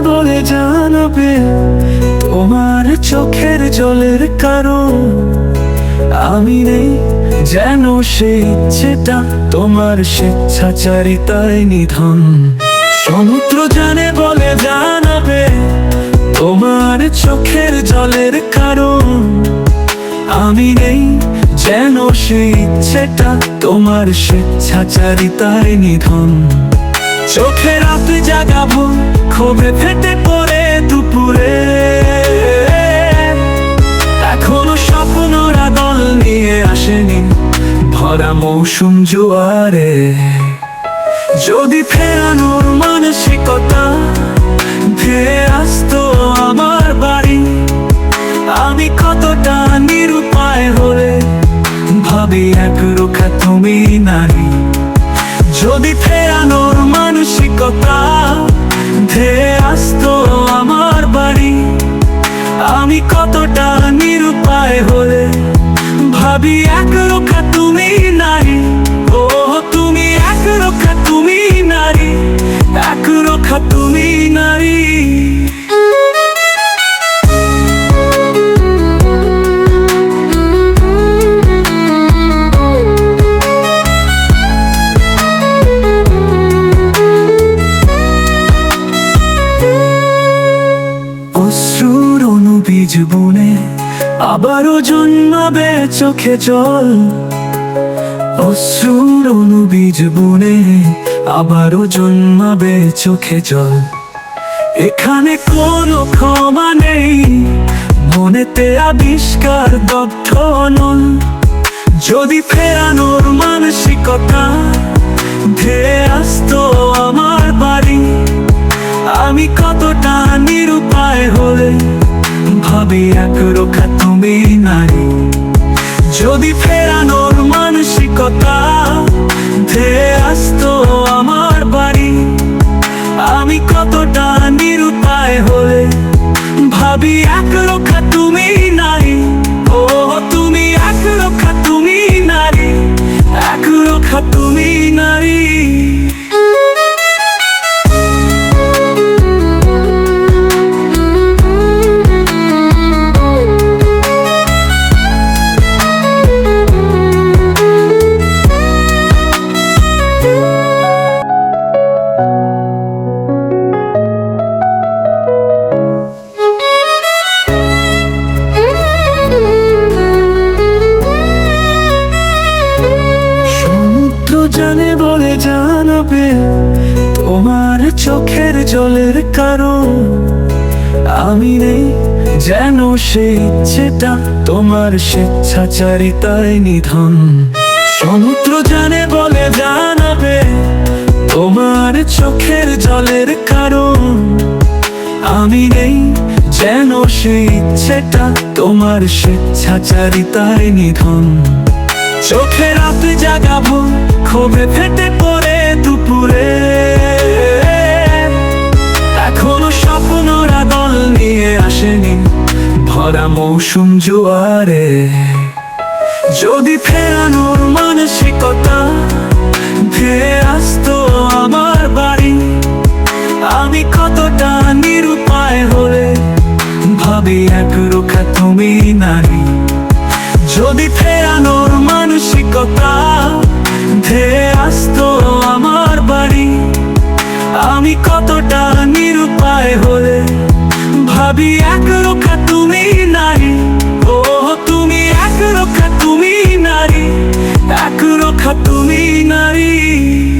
বলে জানাবে। তোমার চোখের জলের কারণ। আমি নেই যেন সেই ইচ্ছেটা, তোমার স্বেচ্ছাচারিতায় নিধন। সমুদ্র জানে বলে জানাবে, তোমার চোখের জলের কারণ। আমি নেই যেন সে ইচ্ছেটা, তোমার স্বেচ্ছাচারিতায় নিধন। চোখের রাত জাগাবো ক্ষোভে ফেটে পড়ে দুপুরে। এখনও স্বপ্নরা দল নিয়ে আসেনি, ভরা মৌসুম জোয়ারে। যদি ফেরানোর মানসিকতা ধেয়ে আসতো আমার বাড়ি, আমি কতটা নিরুপায় হলে ভাবি এক রোখা তুমি নারী। যদি ফেরানোর মানসিকতা ধেয়ে আসতো আমার বাড়ি, আমি কতটা নিরুপায় হলে? ভাবি এক রক্ষা তুমি নারী ও তুমি এক রক্ষা তুমি নারী, এক রক্ষা তুমি নারী। অনুবীজ বনে আবারও জন্মাবে চোখে জল। অশ্রুর অনুবীজ বনে আবারও জন্মাবে চোখে জল। এখানে কোনো ক্ষমা নেই, মনেতে আবিষ্কার দগ্ধ নল। যদি ফেরানোর মানসিকতা ধেয়ে আসতো আমার বাড়ি, আমি কতটা নিরুপায় হলে ভাবি এক রোখা তুমি নারী যদি ফেরানোর মানসিকতা আসতো আমার বাড়ি, আমি কতটা নিরুপায় হলে? ভাবি এক জানাবে তোমার চোখের জলের কারণ। আমি নেই যেন সেই ইচ্ছেটা, তোমার স্বেচ্ছাচারিতায় নিধন। সমুদ্র জানে বলে জানাবে তোমার চোখের জলের কারণ। আমি নেই যেন সেই ইচ্ছেটা, তোমার স্বেচ্ছাচারিতায় নিধন। চোখের রাত জাগাবো, ক্ষোভে ফেটে পড়ে দুপুরে। এখনও স্বপ্নরা দল নিয়ে আসেনি ভরা মৌসুম জোয়ারে। যদি ফেরানোর মানসিকতা ধেয়ে আসতো আমার বাড়ি, আমি কতটা নিরুপায় হলে ভাবি এক রোখা তুমি নারী। যদি ফেরানোর মানসিকতা ধেয়ে ব্যস্ত আমার বাড়ি। আমি কতটা নিরুপায় হলে ভাবি এক রক্ষা তুমি নারী। ও তুমি এক একরক্ষা তুমি নারী। একরক্ষা তুমি নারী।